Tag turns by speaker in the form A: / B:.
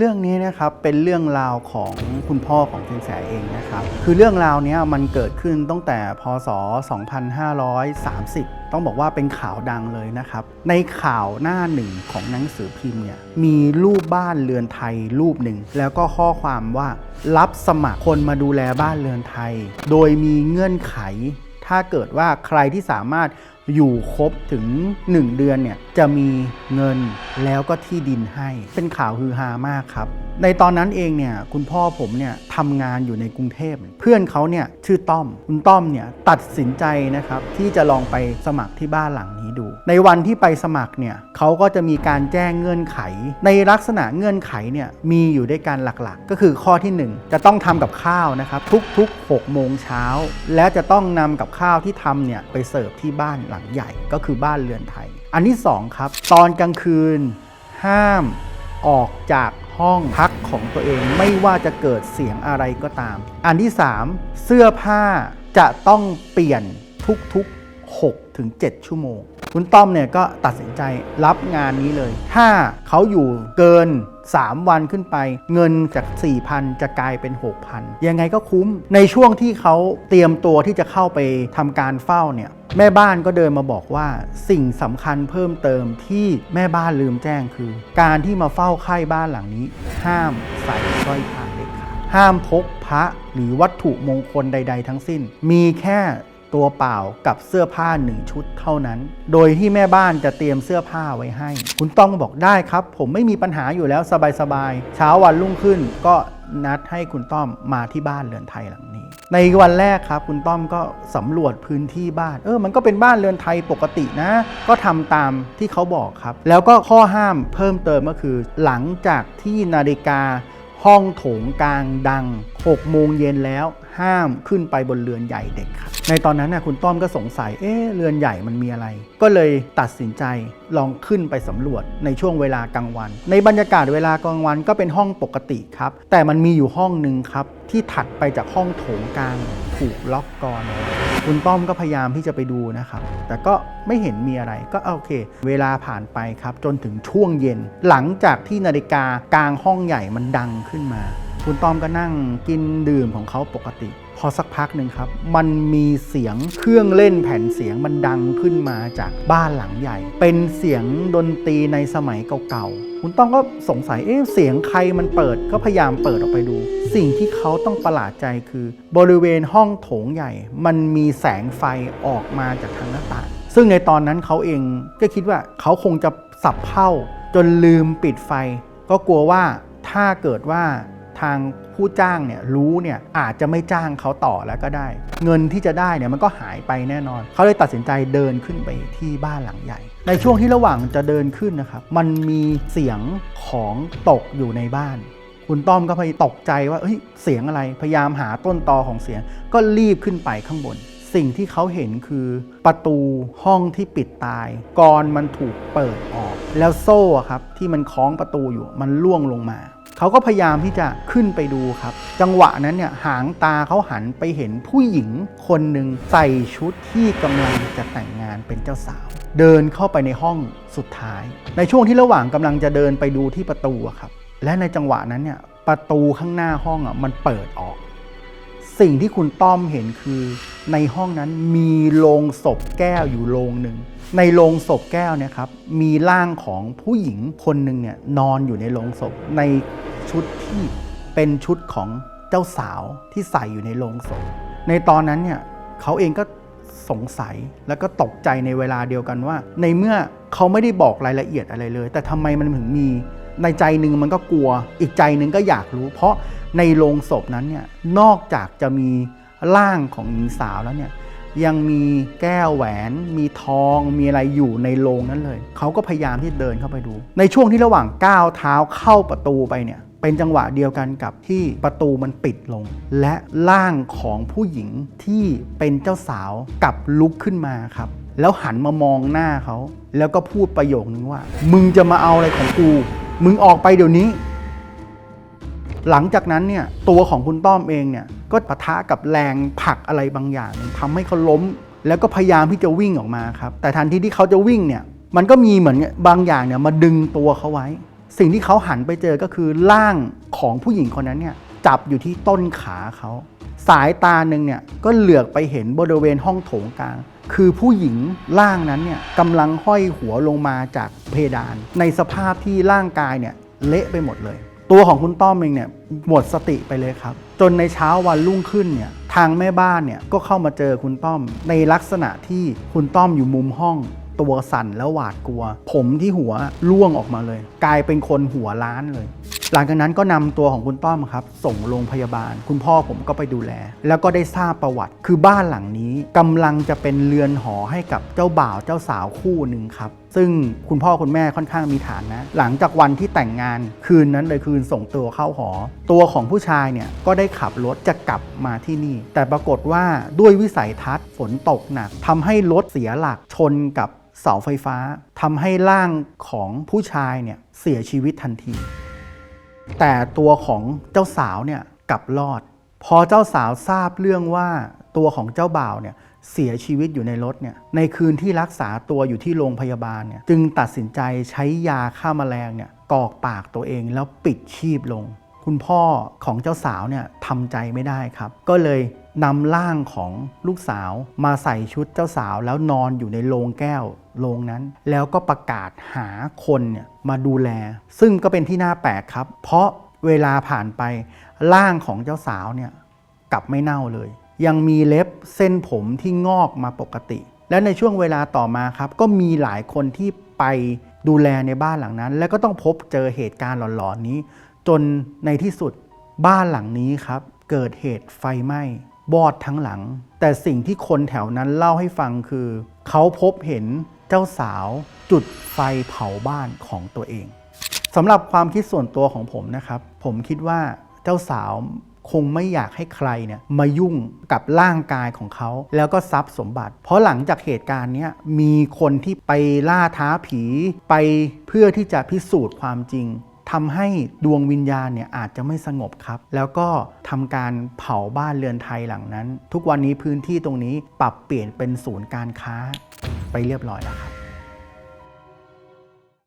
A: เรื่องนี้นะครับเป็นเรื่องราวของคุณพ่อของสินแสเองนะครับ คือเรื่องราวเนี้ยมันเกิดขึ้นตั้งแต่พศ 2530 ต้องบอกว่าเป็นข่าวดังเลยนะครับ ในข่าวหน้าหนึ่งของหนังสือพิมพ์เนี่ยมีรูปบ้านเรือนไทยรูปหนึ่ง แล้วก็ข้อความว่ารับสมัครคนมาดูแลบ้านเรือนไทย โดยมีเงื่อนไข ถ้าเกิดว่าใครที่สามารถ อยู่ครบถึง 1 เดือนเนี่ยจะมีเงินแล้วก็ที่ดินให้ เป็นข่าวฮือฮามากครับ ในตอนนั้นเองเนี่ยคุณพ่อผมเนี่ยทำงานอยู่ในกรุงเทพ เพื่อนเขาเนี่ยชื่อต้อม คุณต้อมเนี่ยตัดสินใจนะครับที่จะลองไปสมัครที่บ้านหลังนี้ดู ในวันที่ไปสมัครเนี่ยเขาก็จะมีการแจ้งเงื่อนไข ในลักษณะเงื่อนไขเนี่ยมีอยู่ด้วยกันหลักๆ ก็คือข้อที่ 1 จะต้องทำกับข้าวนะครับทุกๆ6โมงเช้าและจะต้องนำกับข้าวที่ทำเนี่ยไปเสิร์ฟที่บ้านหลังใหญ่ ก็คือบ้านเรือนไทย อันที่สองครับตอนกลางคืนห้าม ออกจากห้องพักของตัวเองไม่ว่าจะเกิดเสียงอะไรก็ตาม อันที่ 3 เสื้อผ้าจะต้องเปลี่ยนทุกๆ6ถึง7ชั่วโมง คุณต้อมเนี่ยก็ตัดสินใจรับงานนี้เลย ถ้าเขาอยู่เกิน 3 วันขึ้นไป เงินจาก 4,000 จะกลายเป็น 6,000 ยังไงก็คุ้ม ในช่วงที่เขาเตรียมตัวที่จะเข้าไปทำการเฝ้าเนี่ยแม่บ้านก็เดินมาบอกว่าสิ่งสำคัญเพิ่มเติมที่แม่บ้านลืมแจ้งคือ การที่มาเฝ้าไข้บ้านหลังนี้ ห้ามใส่สร้อยพระเด็ดขาดห้ามพกพระหรือวัตถุมงคลใด ๆ ทั้งสิ้น มีแค่ ตัวเปล่ากับเสื้อผ้าหนึ่งชุดเท่านั้น โดยที่แม่บ้านจะเตรียมเสื้อผ้าไว้ให้ คุณต้องบอกได้ครับ ผมไม่มีปัญหาอยู่แล้วสบายๆ เช้าวันรุ่งขึ้นก็นัดให้คุณต้อมมาที่บ้านเรือนไทยหลังนี้ ในวันแรกครับ คุณต้อมก็สำรวจพื้นที่บ้าน เออ มันก็เป็นบ้านเรือนไทยปกตินะ ก็ทำตามที่เขาบอกครับ แล้วก็ข้อห้ามเพิ่มเติมก็คือ หลังจากที่นาฬิกาห้องโถงกลางดัง6โมงเย็นแล้ว ห้ามขึ้นไปบนเรือนใหญ่เด็กครับในตอนนั้นนะคุณต้อมก็สงสัยเอ๊ะเรือนใหญ่มันมีอะไร ก็เลยตัดสินใจลองขึ้นไปสำรวจในช่วงเวลากลางวัน ในบรรยากาศเวลากลางวันก็เป็นห้องปกติครับ แต่มันมีอยู่ห้องหนึ่งครับ ที่ถัดไปจากห้องโถงกลางถูกล็อกกรอนคุณต้อมก็พยายามที่จะไปดูนะครับ แต่ก็ไม่เห็นมีอะไรก็โอเค เวลาผ่านไปครับ จนถึงช่วงเย็น หลังจากที่นาฬิกากลางห้องใหญ่มันดังขึ้นมา คุณต้อมก็นั่งกินดื่มของเขาปกติ พอสักพักหนึ่งครับ มันมีเสียงเครื่องเล่นแผ่นเสียงมันดังขึ้นมาจากบ้านหลังใหญ่ เป็นเสียงดนตรีในสมัยเก่าๆ คุณต้องก็สงสัยเอ๊ะเสียงใครมันเปิดก็พยายามเปิดออกไปดู สิ่งที่เขาต้องประหลาดใจคือ บริเวณห้องโถงใหญ่ มันมีแสงไฟออกมาจากทางหน้าต่างซึ่งในตอนนั้นเขาเองก็คิดว่าเขาคงจะสับเผ่าจนลืมปิดไฟ ก็กลัวว่าถ้าเกิดว่า ทางผู้จ้างเนี่ยรู้เนี่ยอาจจะไม่จ้างเขาต่อแล้วก็ได้ เงินที่จะได้เนี่ยมันก็หายไปแน่นอน เขาเลยตัดสินใจเดินขึ้นไปที่บ้านหลังใหญ่ ในช่วงที่ระหว่างจะเดินขึ้นนะครับมันมีเสียงของตกอยู่ในบ้านคุณต้อมก็พยตกใจว่าเฮ้ยเสียงอะไรพยายามหาต้นตอของเสียง ก็รีบขึ้นไปข้างบน สิ่งที่เขาเห็นคือประตูห้องที่ปิดตายกรอนมันถูกเปิดออก แล้วโซ่ครับที่มันคล้องประตูอยู่มันล่วงลงมา เขาก็พยายามที่จะขึ้นไปดูครับ จังหวะนั้นเนี่ยหางตาเขาหันไปเห็นผู้หญิงคนหนึ่งใส่ชุดที่กำลังจะแต่งงานเป็นเจ้าสาว เดินเข้าไปในห้องสุดท้าย ในช่วงที่ระหว่างกำลังจะเดินไปดูที่ประตูครับ และในจังหวะนั้นเนี่ยประตูข้างหน้าห้องอะมันเปิดออก สิ่งที่คุณต้อมเห็นคือในห้องนั้นมีโลงศพแก้วอยู่โลงหนึ่งในโลงศพแก้วเนี่ยครับมีร่างของผู้หญิงคนหนึ่งเนี่ยนอนอยู่ในโลงศพใน ชุดที่เป็นชุดของเจ้าสาวที่ใส่อยู่ในโลงศพ ในตอนนั้นเนี่ยเขาเองก็สงสัยแล้วก็ตกใจในเวลาเดียวกันว่า ในเมื่อเขาไม่ได้บอกรายละเอียดอะไรเลย แต่ทำไมมันถึงมี ในใจหนึ่งมันก็กลัว อีกใจหนึ่งก็อยากรู้ เพราะในโรงศพนั้นเนี่ยนอกจากจะมีร่างของหญิงสาวแล้วเนี่ยยังมีแก้วแหวน มีทองมีอะไรอยู่ในโรงนั้นเลย เขาก็พยายามที่เดินเข้าไปดู ในช่วงที่ระหว่างก้าวเท้าเข้าประตูไปเนี่ย เป็นจังหวะเดียวกันกับที่ประตูมันปิดลง และร่างของผู้หญิงที่เป็นเจ้าสาวกลับลุกขึ้นมาครับ แล้วหันมามองหน้าเขา แล้วก็พูดประโยคนึงว่า มึงจะมาเอาอะไรของกู มึงออกไปเดี๋ยวนี้ หลังจากนั้นเนี่ยตัวของคุณต้อมเองเนี่ยก็ปะทะกับแรงผลักอะไรบางอย่างทำให้เขาล้ม แล้วก็พยายามที่จะวิ่งออกมาครับแต่ทันทีที่เขาจะวิ่งเนี่ยมันก็มีเหมือนบางอย่างเนี่ยมาดึงตัวเขาไว้ สิ่งที่เขาหันไปเจอก็คือร่างของผู้หญิงคนนั้นเนี่ยจับอยู่ที่ต้นขาเขา สายตาหนึ่งเนี่ยก็เหลือกไปเห็นบริเวณห้องโถงกลาง คือผู้หญิงร่างนั้นเนี่ยกำลังห้อยหัวลงมาจากเพดาน ในสภาพที่ร่างกายเนี่ยเละไปหมดเลย ตัวของคุณต้อมเองเนี่ยหมดสติไปเลยครับ จนในเช้าวันรุ่งขึ้นเนี่ยทางแม่บ้านเนี่ยก็เข้ามาเจอคุณต้อม ในลักษณะที่คุณต้อมอยู่มุมห้อง ตัวสั่นแล้วหวาดกลัว ผมที่หัวร่วงออกมาเลย กลายเป็นคนหัวล้านเลย หลังจากนั้นก็นำตัวของคุณต้อมครับ ส่งโรงพยาบาล คุณพ่อผมก็ไปดูแล แล้วก็ได้ทราบประวัติ คือบ้านหลังนี้กำลังจะเป็นเรือนหอให้กับเจ้าบ่าวเจ้าสาวคู่หนึ่งครับซึ่งคุณพ่อคุณแม่ค่อนข้างมีฐานนะ หลังจากวันที่แต่งงานคืนนั้นเลยคืนส่งตัวเข้าหอ ตัวของผู้ชายเนี่ยก็ได้ขับรถจะกลับมาที่นี่ แต่ปรากฏว่าด้วยวิสัยทัศน์ฝนตกหนักทำให้รถเสียหลักชนกับ เสาไฟฟ้าทำให้ร่างของผู้ชายเนี่ยเสียชีวิตทันที แต่ตัวของเจ้าสาวเนี่ยกลับรอด พอเจ้าสาวทราบเรื่องว่าตัวของเจ้าบ่าวเนี่ยเสียชีวิตอยู่ในรถเนี่ยในคืนที่รักษาตัวอยู่ที่โรงพยาบาลเนี่ยจึงตัดสินใจใช้ยาฆ่าแมลงเนี่ยกอกปากตัวเองแล้วปิดชีพลง คุณพ่อของเจ้าสาวเนี่ยทำใจไม่ได้ครับ ก็เลย นำร่างของลูกสาวมาใส่ชุดเจ้าสาวแล้วนอนอยู่ในโรงแก้วโรงนั้น แล้วก็ประกาศหาคนเนี่ยมาดูแล ซึ่งก็เป็นที่น่าแปลกครับ เพราะเวลาผ่านไปร่างของเจ้าสาวเนี่ยกลับไม่เน่าเลย ยังมีเล็บเส้นผมที่งอกมาปกติ และในช่วงเวลาต่อมาครับ ก็มีหลายคนที่ไปดูแลในบ้านหลังนั้น และก็ต้องพบเจอเหตุการณ์หลอนๆนี้ จนในที่สุดบ้านหลังนี้ครับ เกิดเหตุไฟไหม้ บอดทั้งหลัง แต่สิ่งที่คนแถวนั้นเล่าให้ฟังคือ เขาพบเห็นเจ้าสาวจุดไฟเผาบ้านของตัวเองสำหรับความคิดส่วนตัวของผมนะครับ ผมคิดว่าเจ้าสาวคงไม่อยากให้ใครเนี่ยมายุ่งกับร่างกายของเขา แล้วก็ทรัพย์สมบัติ เพราะหลังจากเหตุการณ์นี้มีคนที่ไปล่าท้าผีไปเพื่อที่จะพิสูจน์ความจริง ทำให้ดวงวิญญาณเนี่ยอาจจะไม่สงบครับ แล้วก็ทำการเผาบ้านเรือนไทยหลังนั้น ทุกวันนี้พื้นที่ตรงนี้ปรับเปลี่ยนเป็นศูนย์การค้าไปเรียบร้อยแล้วครับ